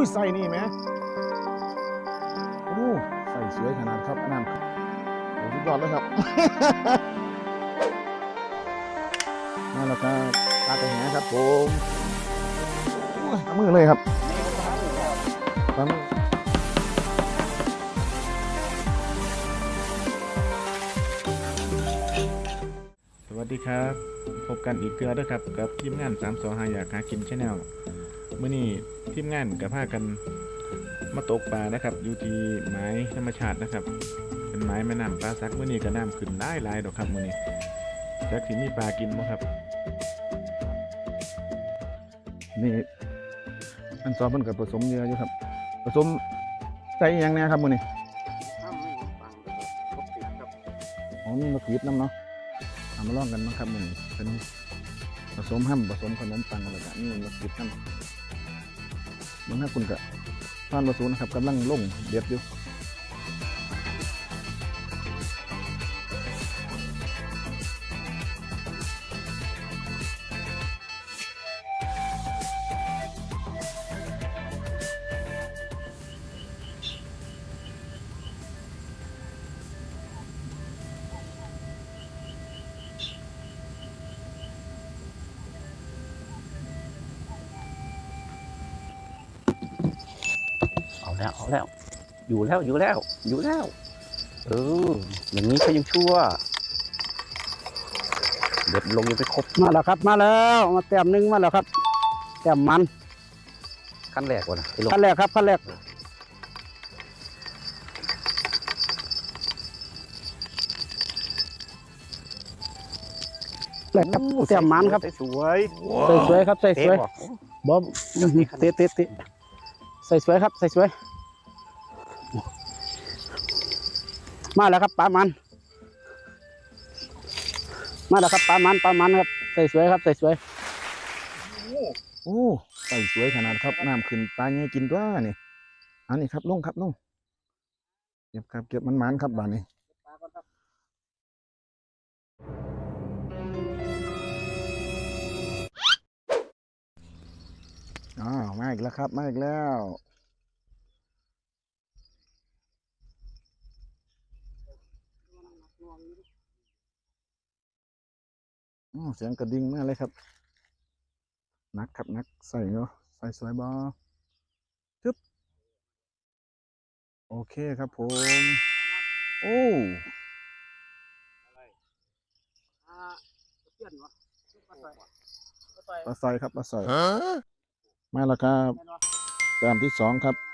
อุ้ยใส่นี่ไหมโอ้ใส่สวยขนาดครับน้ำโอ้สุดยอดเลยครับนั่นแหละครับปลากระแหครับผมโอ้ามือเลยครับปลามือสวัสดีครับ พบกันอีกเกลือด้วยครับ กับทีมงาน3 2 5อยากหากินชาแนล เมื่อนี้ทีมงานกับพากันมาตกปลานะครับ อยู่ที่ไม้ธรรมชาตินะครับ เป็นไม้แม่น้ำปลาซักเมื่อนี้ก็น้ำขึ้นได้หลายดอกครับมื่อนี้จักสิมีปลากินบ่ครับ นี่อันซอมมันกับผสมเนื้ออยู่ครับ ผสมใส่อหยังแน่ครับมื่อนี้ถ้าไม่ฟังก็ครบติดครับอ๋อมีมะกรีดน้ำเนาะเอามาลองกันมั้งครับมื่อนี้เป็นผสมห้ำผสมขนมปังอะไรแบบนี้มะกรีดน้ำ มันถ้าคุณกะท่านผสมนะครับกำลังลงเด็ดอยู่ แล้วเอาแล้ว อยู่แล้วอยู่แล้ว อยู่แล้ว เออ อย่างนี้ก็ยังชั่ว เด็ดลงยังไปครบมาแล้วครับ มาแล้วมาแต้มหนึ่งมาแล้วครับแต้มมันขั้นแรกก่อนนะไปลงขั้นแรกครับขั้นแรกแรกครับแต้มมันครับสวยใส่สวยครับใส่เตะสวยบอกบอมเตะเตะเตะใส่สวยครับใส่สวย มาแล้วครับปลามัน มาแล้วครับปลามันปลามันครับใส่สวยครับใส่สวยโอ้ใส่สวยขนาดครับน้ำขึ้นปลาเงี้ยกินตัวยนี่อันนี้ครับลงครับลงเก็บครับเก็บมันมันๆครับบานนี้อ้าวมาอีกแล้วครับมาอีกแล้วอ้าว เสียงกระดิ่งมากเลยครับ นักครับนักใส่เนาะใส่สวยบอจึ๊บโอเคครับผม โอ้ปลาใส่ครับปลาใส่มาแล้วครับแต้มที่สองครับ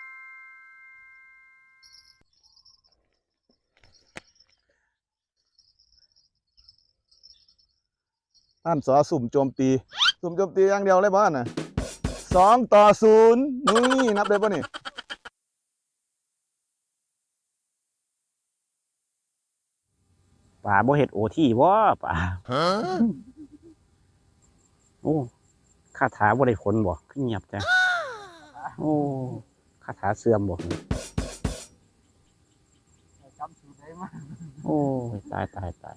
ท่านสอสุ่มโจมตี สุ่มโจมตีอย่างเดียวเลยบ้านน่ะสองต่อศูนย์นี่นับได้ป่ะนี่ป่าบ่เห็ดโอที่วะป่าโอ้คาถาบ่ได้ผลบ่ขึ้นเงียบจ้ะโอ้คาถาเสื่อมบ่โอ้ยตายตายตาย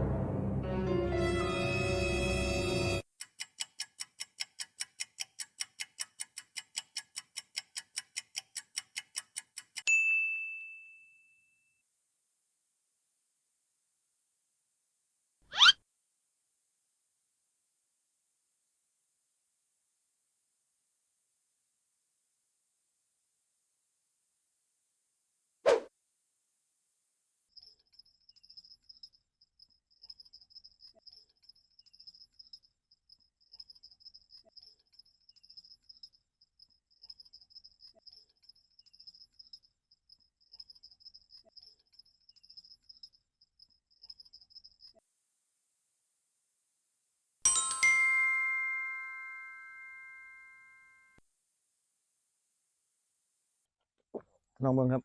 ลองเบิ่งครับ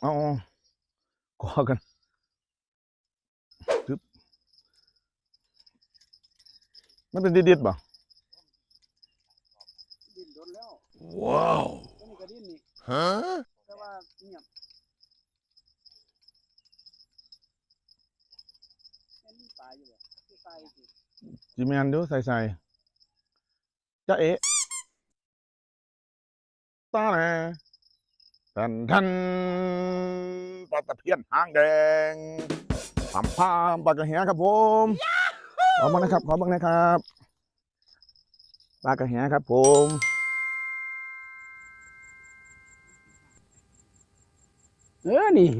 เอากอกันจึ๊บมันเป็นดิดๆป่ะดิ้นโดนแล้วว้าวนี่ก็ดิ้นนี่ฮะแต่ว่าเงียบแม่นมีปลาอยู่บ่คือปลาอยู่สิจีแมนเดี๋ยวใส่ใส่จะเอ๊ะ ตาแหน่ทันทันปลาตะเพียนหางแดงผามพามปลากระเหียครับผมขอบ้างนะครับ ขอบ้างนะครับปลากระเหียครับผมเออนี่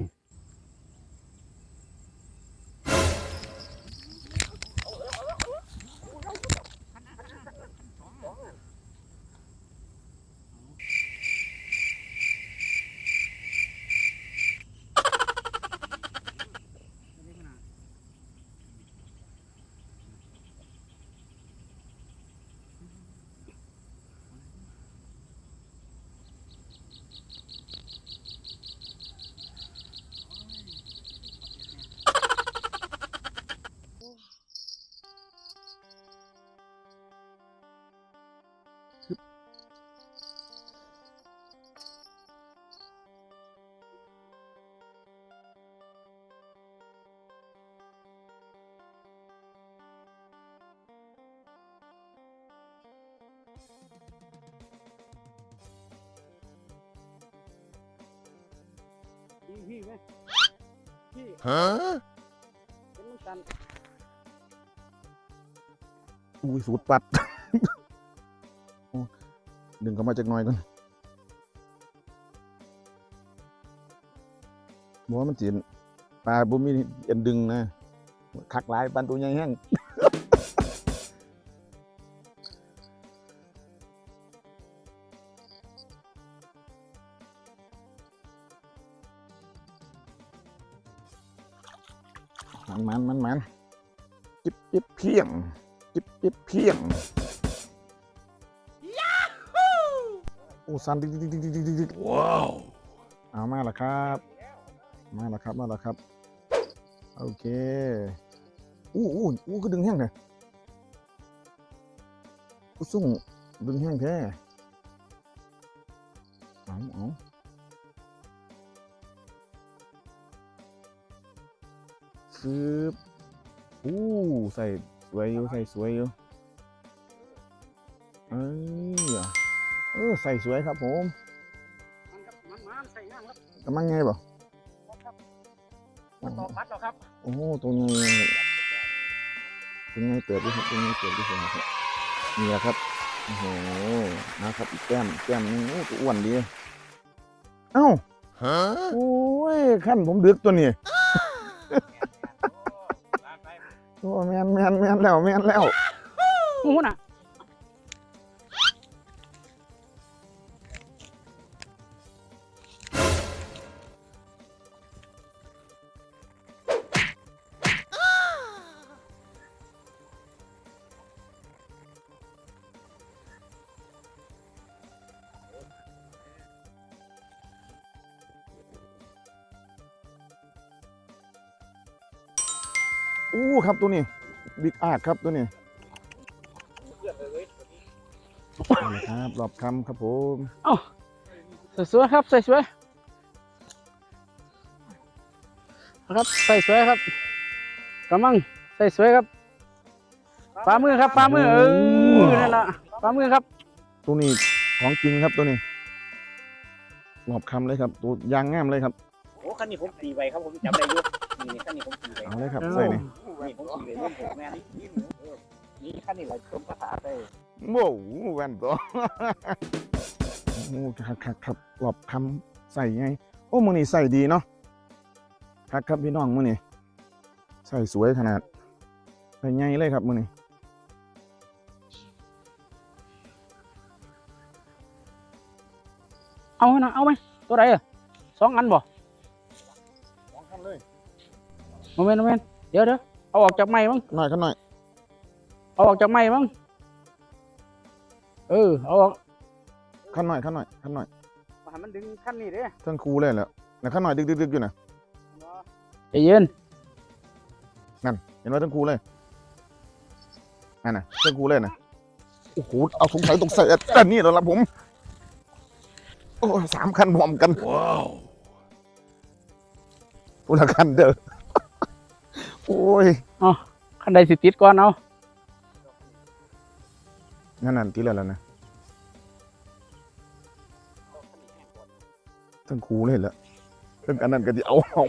พี่พี่ไหมพี่ฮะเป็นมันตันอุ้ยสูตรปัดโอ้ดึงเข้ามาจากหน้อยก่อนบอกว่ามันจีนปลาบุมีเอ็นดึงนะคักหลายปันตัวใหญ่แห้ง มันมันมันมันจิบจิบเพียง จิบจิบเพียงโอ้สันดิกดิกดิกดิกดิกดิกดิกว้าวเอามาแล้วครับ มาแล้วครับมาแล้วครับ โอเคอู้อู้อู้ก็ดึงแห้งเลยอู้สุ่งดึงแห้งแท้ ฟืบอู้ใส่สวยอยู่ใส่สวยอยู่เอ้ยเออใส่สวยครับผมมันครับมันมันใส่ย่างครับกำลังไงบ่ครับมันต่อพัดหรอครับโอ้โหตัวนี้ตัวนี้เติบด้วยครับตัวนี้เติบด้วยครับนี่แหละครับโอ้โหนะครับอีกแก้มแก้มนึงโอ้ตัวอ้วนดีเอ้าโอ้ยขั้นผมดึกตัวนี้ โอ้แมนแมนแมนแล้วแมนแล้วโอ้น่ะ อู้ครับตัวนี้บิ๊กอาร์ครับตัวนี้เอาละครับรอบคำครับผมสวยๆครับใส่สวยครับใส่สวยครับกำลังใส่สวยครับปลามือครับปลามือเออนั่นละปลามือครับ ตัวนี้ของจริงครับตัวนี้รอบคำเลยครับ ตัวยางงามเลยครับ โอ้คันนี้ผมตีไว้ครับผมจำได้อยู่นี่คันนี้ผมตีไว้เอาเลยครับเอาใส่นี่นี่ผมตีไว้ร่วมผมแม่นี่นี่คันนี้เราผมภาษาไปโว้วแว่นตัวโอ้ครับครับครับรอบคำใส่ไง โอ้มือนี่ใส่ดีเนาะครับครับพี่น้องมือนี่ใส่สวยขนาดใส่ไงเลยครับมือนี่เอาไหมนะเอาไหมตัวไหนอะสองอันบ่ เมนต์โมเมนต์เดี๋ยวเดี๋ยวเอาออกจากไม้มั้งหน่อยกันหน่อยเอาออกจากไม้มั้งเออเอาออกขั้นหน่อยขั้นหน่อยขั้นหน่อยมาให้มันดึงขั้นนี้เด้ทั้งครูเลยแหล้วแล้วขั้นหน่อยดึกดึกดึกอยู่นะใจเย็นเห็นว่าทั้งครูเลยนั่นน่ะทั้งครูเลยนะโอ้โหเอาสงสัยตกใส่อันนี้แล้วล่ะผมโอ้ยสามคันพร้อมกันว้าวคนละคันเด้อ โอ้ยขั้นใดสิติดก่อนเอางั้นนั่นตีแล้วแล้วนะทั้งครูเลยแหละเรื่องอันนั้นก็จะเอาเอา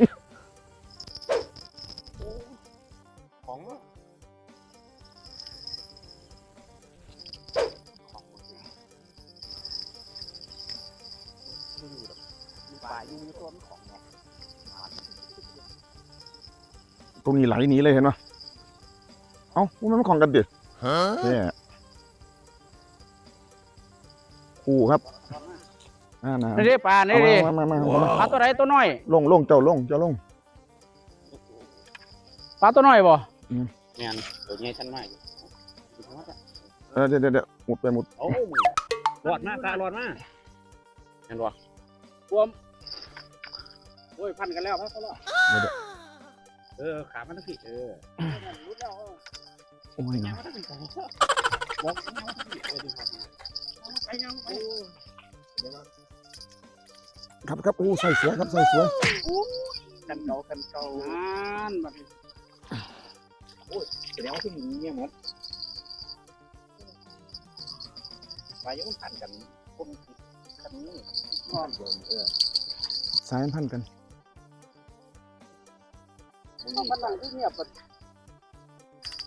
ของ ตรงนี้ไหลหนีเลยเห็นปะเอ้ามันไม่ของกันดิเนี่ยครูครับอ่านะนี่ดิปลานี่เอาดิมามามามามาปลาตัวไหนตัวน้อย ลงลงเจ้าลงเจ้าลงปลาตัวน้อยบ่แม่นตัวใหญ่ทันมากเออเดี๋ยวเดี๋ยวเดี๋ยวหมุดไปหมุดโอ้รอดมากกะรอดมากเห็นบ่รวมโอ้ยพันกันแล้วพันกันแล้ว เออขามันทั้งพี่เออโอ้ยยังมันทั้งพี่บอกยังมันทั้งพี่เออดีครับไปยังไปครับครับโอ้ใส่สวยครับใส่สวยกันเก่ากันเก่าอ่านบัดนี้แสดงว่าที่มีเนี่ยหมดไปยังมันพันกันคนผิดคันนี้นอนเดิมเออสายพันกัน เอาพันหลังที่เงียบบัด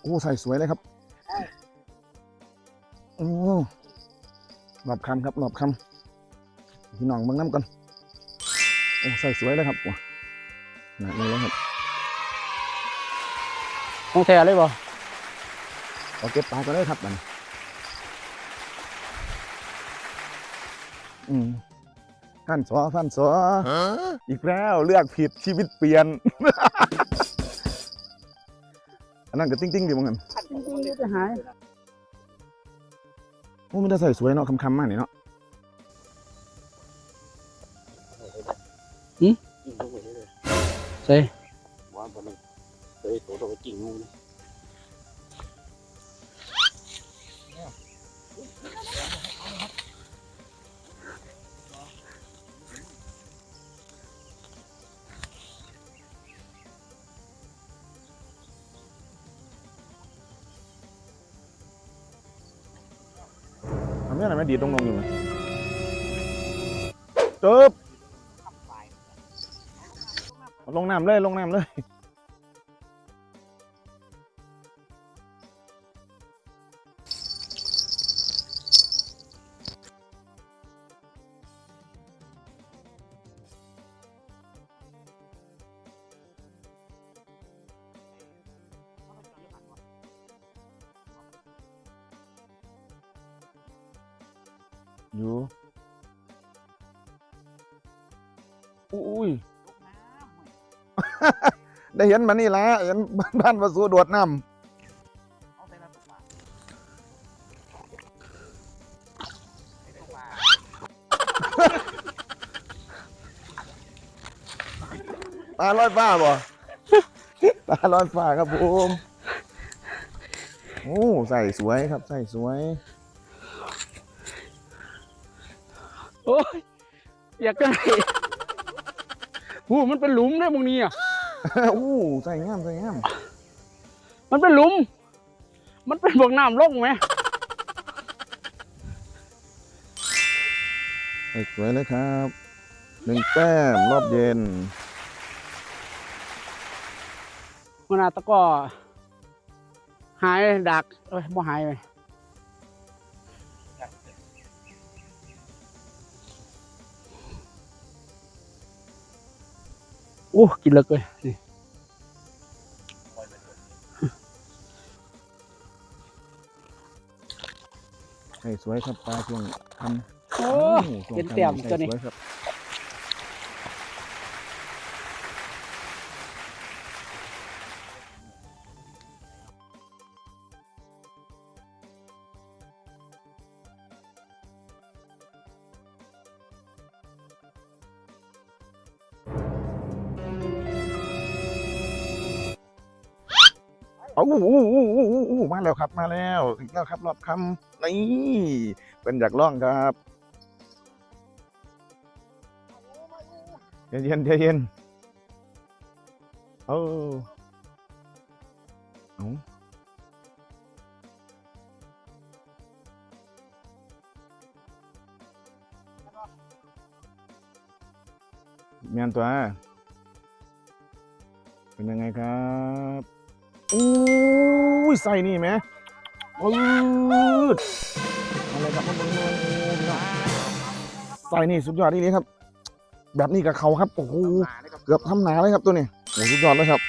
โอ้ใส่สวยเลยครับโอ้หลอบคำครับหลอบคำพี่น้องเบิ่งน้ำกันโอ้ใส่สวยเลยครับว้าหนักเลยครับของแท้เลยบ่เอาเก็บปลาก็ได้ครับมันอืมฟันสอฟันสออีกแล้วเลือกผิดชีวิตเปลี่ยนอั นนั้นก็ติ้งติ้งๆดีเหมือนกันจริงๆจะหายโอ้มันจะใส่สวยเนาะคำๆมากนี่เนาะยิงทุกคนเลยใส่ว่าบนเคยตัวตัวจริงงูนี่ ทำยังไงไม่ดีดตรงลงอยู่ไหมจบเอาลงน้ำเลยลงน้ำเลย อยู่อุ้ยได้เห็นมานี่ละเห็นบ้านมาสู่โดดน้ำปลาลอยฟ้าบ่ปลาลอยฟ้าครับผม โอ้ ใส่สวยครับ ใส่สวย อยากกันไหนหูมันเป็นหลุมได้บางนี้อะ อู้ใส่งามใส่งามมันเป็นหลุม มันเป็นบ่วงน้ำลงไหมใส่สวยเลยครับหนึ่งแต้มรอบเย็นมันอาตะก็หายดักเอ้ยบ่หายไป โอ้ กินเลิกเลยนี่ใส่สวยครับปลาช่วงทำโอ้ช่วงเห็นทำเตี่ยมใส่ตัวนี้สวยครับ อ้อู้มาแล้วครับมาแล้วถึแล้วครับรอบคำนี่เป็นอยากล่องครับเย็นเย็นเย็นเอ้เอาเมียนตัวเป็นยังไงครับ อู้ยใส่นี่ไหมปืดอะไรครับมันโอ้พี่น้องใส่นี่สุดยอดที่นี้ครับ แบบนี้กับเขาครับโอ้โหเกือบทำหนาเลยครับตัวนี้โอ้สุดยอดเลยครับ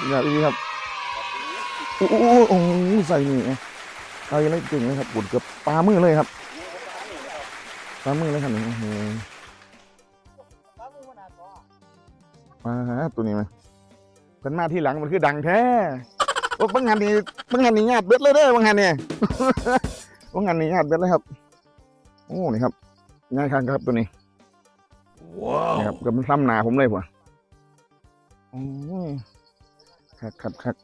สุดยอดดีครับโอ้โหโอ้ใส่นี่ไงใส่อะไรเก่งเลยครับปุ่นเกือบปลามือเลยครับปลามือเลยครับนี่โอ้โหมาฮะตัวนี้ไหม เป็นมาที่หลังมันคือดังแท้โอ้บางงานนี่บางงานนี่ญาติเบ็ดเลยเด้อบางงานนี่บางงานนี่ญาติเบ็ดเลยครับโอ้นี่ครับง่ายข้างครับตัวนี้นี่ครับเกับมันซ้ำหนาผมเลยว่ะโอ้ยคักคักคัก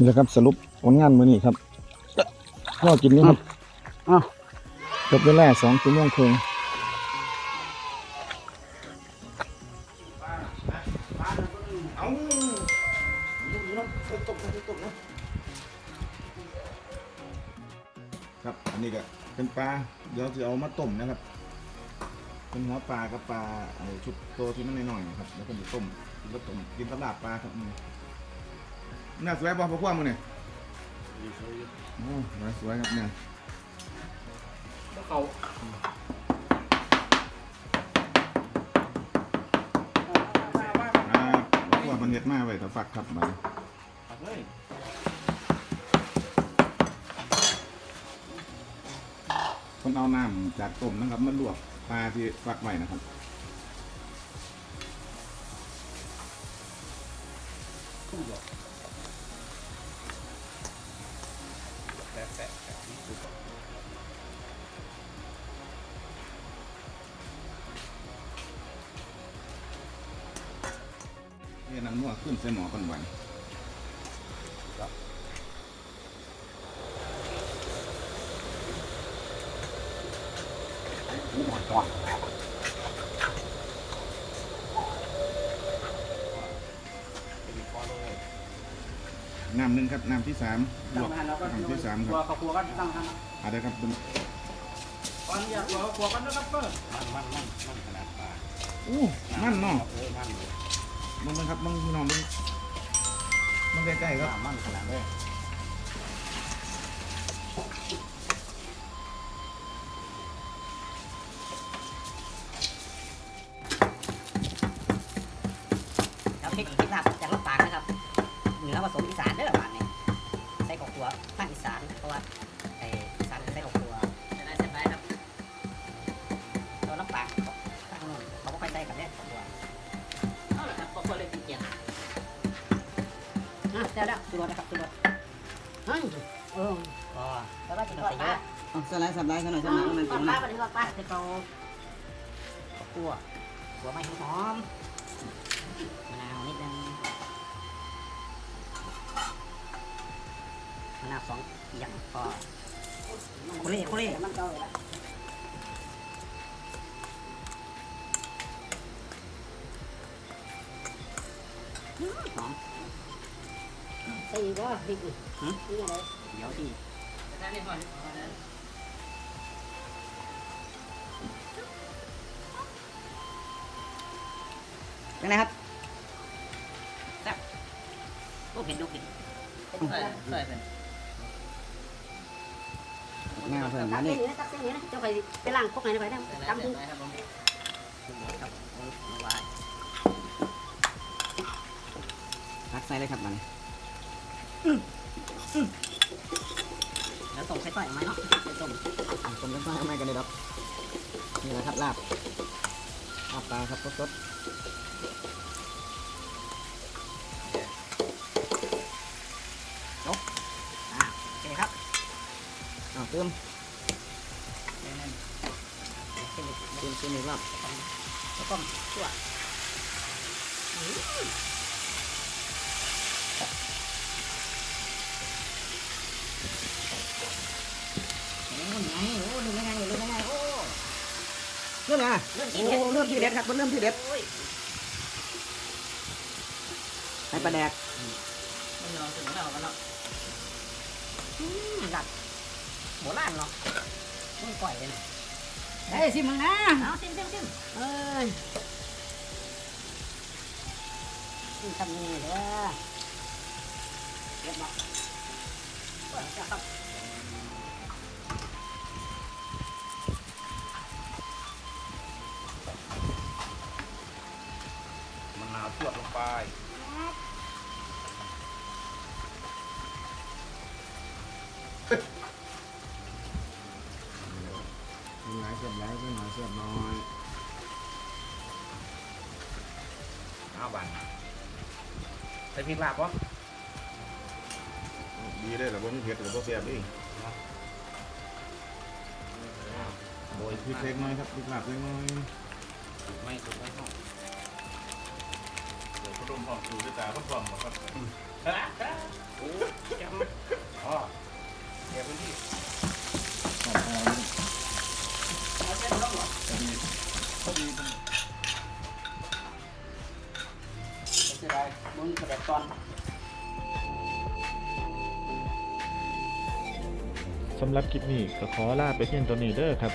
นี่แหละครับสรุปผลงานมื้อนี้ครับพ่อกินนี่ครับอ้าวจบเวลาสองชั่วโมงครึ่งครับ อันนี้ก็เป็นปลา เดี๋ยวจะเอามาต้มนะครับ เป็นหัวปลากับปลาไอ้ชุดโตที่มันน้อยๆนะครับ แล้วก็จะต้มแล้วต้มกินกับลาบปลาครับ อืมน่าสวยบ่พ่อคว้ามือเนี่ยโอ้น่าสวยครับเนี่ยเขาอ่าพวกมันเฮ็ดมาไว้ถ้าฟักครับมาคนเอาน้ำจากต้มนะครับมาลวกปลาที่ฟักไว้นะครับ สามลวกน้ำที่สามคครัวรับกับครัวกันตั้งทันเอาเดี๋ยวครับเป็นตอนนี้ครัวครัวกันนะครับเปิ้ลอู้มันเนาะมึงมึงครับมึงพี่น้องมึงมึงใกล้ๆครับมันขนาดเลย เดี๋ยวแล้วสุรสนะครับสุรสเฮ้ยเออก็แล้วก็จะต้องใส่เยออาสไลด์สับไลด์กันหน่อยสักหน่อยมันตตอรนงป้านั้นวันนี้ว่าป้าจะเอาคั่วคั่วไม่หอมมะนาวนิดนึงมะนาวสองอย่างพอโคเล่โคเล่มันก็หอมใส่อีก ว่าพริกนี่หืมนี่อะไรเดี๋ยวที่เป็นไงครับแซ่บโอ้เผ็ดดูเผ็ดหน้าเพิ่มตัมากเส้นี่นนี้นะตักเส้นนี้นะเจ้าไปไปล้างพวกไหนไปนะตำถึงพักใส่เลยครับมัน แล้วส่งใส่ต้อยออกมาเนาะใส่ต้มผมจะต้องทำไมกันเลยดอกนี่แหละครับลาบลาบปลาครับสดอ่าโอเคครับๆเอาเติมเดี๋ยวนั่นเส้นเล็กเติมเติมอีกรอบแล้วก็ชั่วโอ้ยไงโอ้ดูไม่ไงดูไม่ไงโอ้ เริ่มนะเริ่มโอ้ที่เด็ดเริ่มที่เด็ดครับเริ่มที่เด็ดโอ้ยให้ปลาแดกมันนอนถึงแล้วกันเนาะอืมหลับโบราณเนาะมึงก่อยเลยนะเฮ้ยสิมึงนะเอาซิมซิมซิมเอ้ยนี่ทำยังไงเด้อเรียบร้อย ส่พริกลาบปะดีเลยเหรอว่ามีเผ็ดหรือว่าเสียบดิโดยพริกเล็กน้อยครับพริกลาบเล็กน้อยไม่สุดไม่เข้าเดี๋ยวพระดมพร้อมสูด้วยตาพร้อมครับำหรับคลิปนี้ก็ขอลาไปเพียงตัวนี้เด้อครับ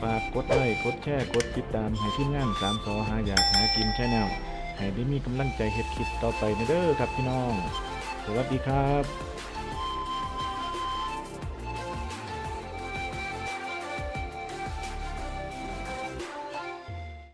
ฝากกดไลค์กดแชร์กดติดตามให้ทีมงานสามสอหาอยากหากินแชแนลให้ได้มีกำลังใจเฮ็ดคลิปต่อไปเด้อครับพี่น้อง สวัสดีครับ